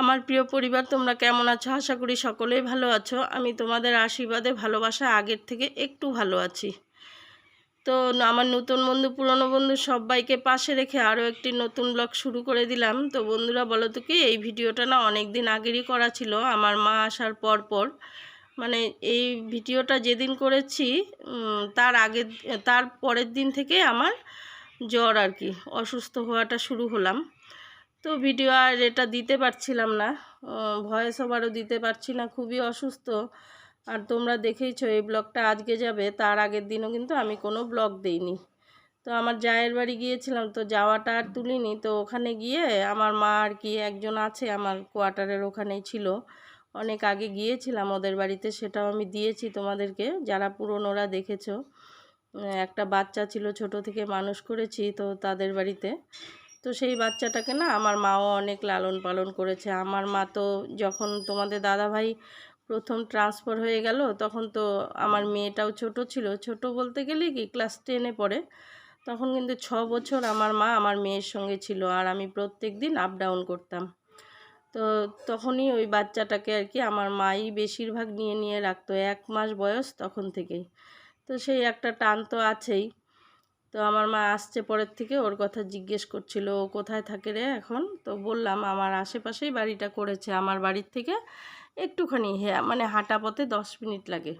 আমার প্রিয় পরিবার, তোমরা কেমন আছো? আশা করি সকলেই ভালো আছো। আমি তোমাদের আশীর্বাদে ভালোবাসা আগের থেকে একটু ভালো আছি। তো আমার নতুন বন্ধু, পুরনো বন্ধু সবাইকে পাশে রেখে আরও একটি নতুন ব্লগ শুরু করে দিলাম। তো বন্ধুরা, বলো তো কি, এই ভিডিওটা না অনেক দিন আগেরই করা ছিল। আমার মা আসার পর পর মানে এই ভিডিওটা যেদিন করেছি তার আগে, তার পরের দিন থেকে আমার জ্বর আর কি, অসুস্থ হওয়াটা শুরু হলাম। তো ভিডিও আর এটা দিতে পারছিলাম না। ভয়েস ওভারও দিতে পারছি না, খুবই অসুস্থ। আর তোমরা দেখেইছো, এই ব্লগটা আজকে যাবে, তার আগের দিনও কিন্তু আমি কোনো ব্লগ দেইনি। তো আমার জায়ের বাড়ি গিয়েছিলাম, তো যাওয়াটা আর তুলিনি। তো ওখানে গিয়ে আমার মা আর কি একজন আছে, আমার কোয়ার্টারের ওখানেই ছিল। অনেক আগে গিয়েছিলাম ওদের বাড়িতে, সেটাও আমি দিয়েছি তোমাদেরকে, যারা পুরনোরা দেখেছ। একটা বাচ্চা ছিল ছোট থেকে মানুষ করেছি, তো তাদের বাড়িতে। তো সেই বাচ্চাটাকে না আমার মাও অনেক লালন পালন করেছে। আমার মা তো যখন তোমাদের দাদাভাই প্রথম ট্রান্সফার হয়ে গেল, তখন তো আমার মেয়েটাও ছোট ছিল। ছোট বলতে গেলে কি ক্লাস টেনে পড়ে। তখন কিন্তু ছ বছর আমার মা আমার মেয়ের সঙ্গে ছিল আর আমি প্রত্যেক দিন আপ ডাউন করতাম। তো তখনই ওই বাচ্চাটাকে আর কি আমার মাই বেশিরভাগ নিয়ে নিয়ে রাখতো। এক মাস বয়স তখন থেকেই। তো সেই একটা টান তো আছেই। তো আমার মা আসছে পরের থেকে, ওর কথা জিজ্ঞেস করছিল, ও কোথায় থাকে রে এখন? তো বললাম, আমার আশেপাশেই বাড়িটা করেছে, আমার বাড়ির থেকে একটুখানি হ্যাঁ মানে হাঁটা পথে দশ মিনিট লাগে।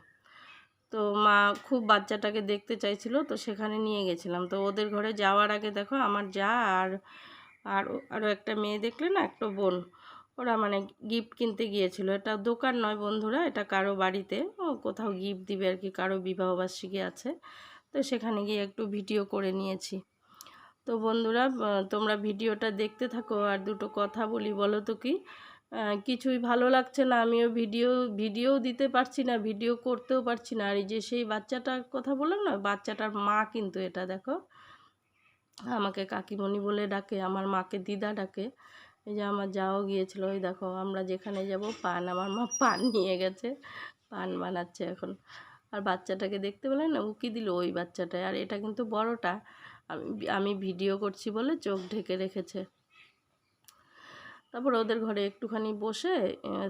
তো মা খুব বাচ্চাটাকে দেখতে চাইছিল, তো সেখানে নিয়ে গেছিলাম। তো ওদের ঘরে যাওয়ার আগে দেখো, আমার যা আর আর আরও একটা মেয়ে দেখলে না, একটা বোন, ওরা মানে গিফট কিনতে গিয়েছিল। এটা দোকান নয় বন্ধুরা, এটা কারও বাড়িতে, ও কোথাও গিফট দিবে আর কি, কারও বিবাহবার্ষিকী আছে। তো সেখানে গিয়ে একটু ভিডিও করে নিয়েছি। তো বন্ধুরা তোমরা ভিডিওটা দেখতে থাকো আর দুটো কথা বলি, বলো তো কি? কিছুই ভালো লাগছে না, আমিও ভিডিও ভিডিও দিতে পারছি না, ভিডিও করতেও পারছি না। আর এই যে সেই বাচ্চাটার কথা বললাম না, বাচ্চাটার মা কিন্তু এটা দেখো, আমাকে কাকিমণি বলে ডাকে, আমার মাকে দিদা ডাকে। এই যে আমার যাও গিয়েছিল, ওই দেখো আমরা যেখানে যাব, পান, আমার মা পান নিয়ে গেছে, পান বানাচ্ছে এখন। আর বাচ্চাটাকে দেখতে পেলেন না উকি দিল ওই বাচ্চাটায়। আর এটা কিন্তু বড়টা। আমি আমি ভিডিও করছি বলে চোখ ঢেকে রেখেছে। তারপর ওদের ঘরে একটুখানি বসে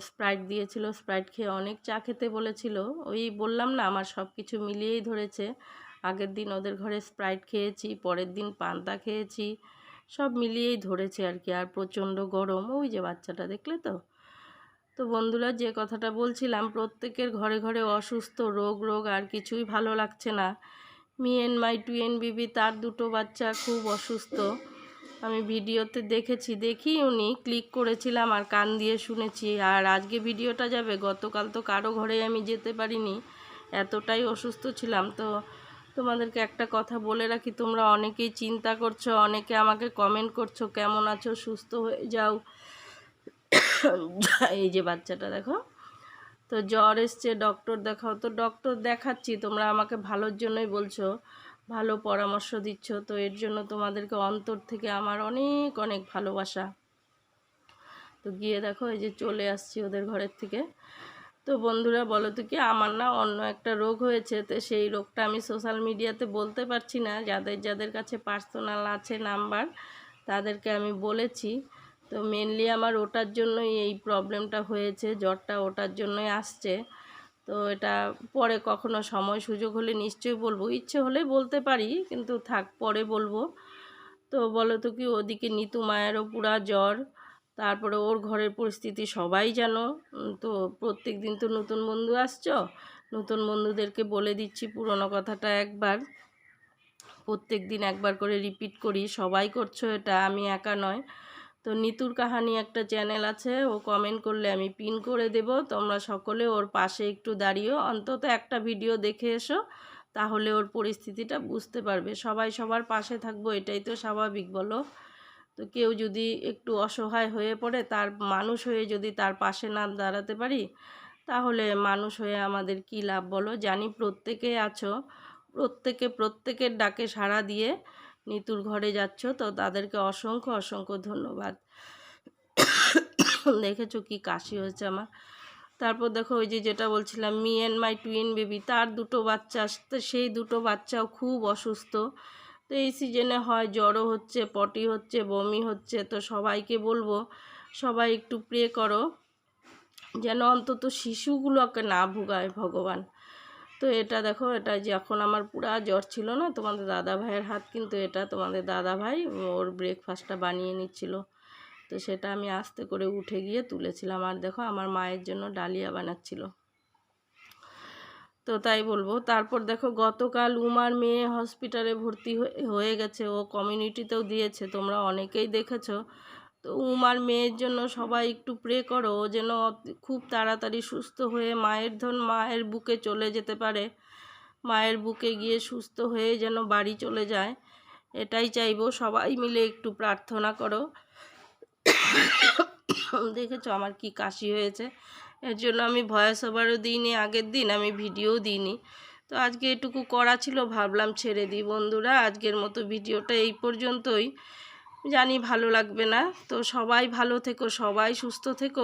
স্প্রাইট দিয়েছিল। স্প্রাইট খেয়ে অনেক চা খেতে বলেছিল। ওই বললাম না, আমার সব কিছু মিলিয়েই ধরেছে। আগের দিন ওদের ঘরে স্প্রাইট খেয়েছি, পরের দিন পান্তা খেয়েছি। সব মিলিয়েই ধরেছে আর কি। আর প্রচণ্ড গরম। ওই যে বাচ্চাটা দেখলে তো? তো বন্ধুরা যে কথাটা বলছিলাম, প্রত্যেকের ঘরে ঘরে অসুস্থ, রোগ রোগ আর কিছুই ভালো লাগছে না। মি এন মাই টুয়েন বিবি, তার দুটো বাচ্চা খুব অসুস্থ। আমি ভিডিওতে দেখেছি, দেখি উনি, ক্লিক করেছিলাম আর কান দিয়ে শুনেছি। আর আজকে ভিডিওটা যাবে, গতকাল তো কারও ঘরে আমি যেতে পারিনি, এতটাই অসুস্থ ছিলাম। তো তোমাদেরকে একটা কথা বলে রাখি, তোমরা অনেকেই চিন্তা করছ, অনেকে আমাকে কমেন্ট করছ, কেমন আছো, সুস্থ হয়ে যাও। এই যে বাচ্চাটা, দেখো। তো জ্বর এসছে ডক্টর দেখাও। তো ডক্টর দেখাচ্ছি, তোমরা আমাকে ভালোর জন্যই বলছো। ভালো পরামর্শ দিচ্ছ। তো এর জন্য তোমাদেরকে অন্তর থেকে আমার অনেক অনেক ভালোবাসা। তো গিয়ে দেখো, এই যে চলে আসছি ওদের ঘরের থেকে। তো বন্ধুরা, বলো তো কি, আমার না অন্য একটা রোগ হয়েছে। তো সেই রোগটা আমি সোশ্যাল মিডিয়াতে বলতে পারছি না। যাদের যাদের কাছে পার্সোনাল আছে নাম্বার তাদেরকে আমি বলেছি। তো মেনলি আমার ওটার জন্যই এই প্রবলেমটা হয়েছে, জ্বরটা ওটার জন্যই আসছে। তো এটা পরে কখনো সময় সুযোগ হলে নিশ্চয়ই বলব, ইচ্ছে হলে বলতে পারি, কিন্তু থাক পরে বলব। তো বলো তো কি, ওদিকে নিতু মায়েরও পুরা জ্বর, তারপরে ওর ঘরের পরিস্থিতি সবাই জানো। তো প্রত্যেক দিন তো নতুন বন্ধু আসছো, নতুন বন্ধুদেরকে বলে দিচ্ছি পুরনো কথাটা একবার। প্রত্যেক দিন একবার করে রিপিট করি, সবাই করছ এটা, আমি একা নয়। তো নিতুর কাহানি একটা চ্যানেল আছে, ও কমেন্ট করলে আমি পিন করে দেব। তোমরা সকলে ওর পাশে একটু দাঁড়িয়েও অন্তত একটা ভিডিও দেখে এসো, তাহলে ওর পরিস্থিতিটা বুঝতে পারবে। সবাই সবার পাশে থাকব, এটাই তো স্বাভাবিক, বলো? তো কেউ যদি একটু অসহায় হয়ে পড়ে, তার মানুষ হয়ে যদি তার পাশে না দাঁড়াতে পারি, তাহলে মানুষ হয়ে আমাদের কী লাভ, বলো? জানি প্রত্যেকে আছো, প্রত্যেকে প্রত্যেকের ডাকে সাড়া দিয়ে নিতুর ঘরে যাচ্ছ, তো তাদেরকে অসংখ্য অসংখ্য ধন্যবাদ। দেখেছ কি কাশি হয়েছে আমার। তারপর দেখো ওই যে যেটা বলছিলাম me and my twin baby তার দুটো বাচ্চা সেই দুটো বাচ্চাও খুব অসুস্থ। তো এই সিজনে হয়, জ্বরও হচ্ছে, পটি হচ্ছে, বমি হচ্ছে, তো সবাইকে বলব, সবাই একটু প্রে করো, যেন অন্তত শিশুগুলোকে না ভোগায় ভগবান। তো এটা দেখো, এটা যখন আমার পুরা জ্বর ছিল না, তোমাদের দাদা ভাইয়ের হাত কিন্তু এটা, তোমাদের দাদা ভাই ওর ব্রেকফাস্টটা বানিয়ে নিচ্ছিল। তো সেটা আমি আস্তে করে উঠে গিয়ে তুলেছিলাম। আর দেখো, আমার মায়ের জন্য ডালিয়া বানাচ্ছিল। তো তাই বলব। তারপর দেখো, গতকাল উমার মেয়ে হসপিটালে ভর্তি হয়ে- গেছে। ও কমিউনিটিতেও দিয়েছে। তোমরা অনেকেই দেখেছ। তো উমার মেয়ের জন্য সবাই একটু প্রে করো যেন খুব তাড়াতাড়ি সুস্থ হয়ে মায়ের ধন মায়ের বুকে চলে যেতে পারে। মায়ের বুকে গিয়ে সুস্থ হয়ে যেন বাড়ি চলে যায়। এটাই চাইব সবাই মিলে একটু প্রার্থনা করো। দেখেছ আমার কি কাশি হয়েছে? এর জন্য আমি ভয়েস ওভারও দিইনি, আগের দিন আমি ভিডিও দিইনি। তো আজকে এটুকু করা ছিল, ভাবলাম ছেড়ে দিই বন্ধুরা। আজকের মতো ভিডিওটা এই পর্যন্তই। জানি ভালো লাগবে না। তো সবাই ভালো থেকো সবাই সুস্থ থেকো।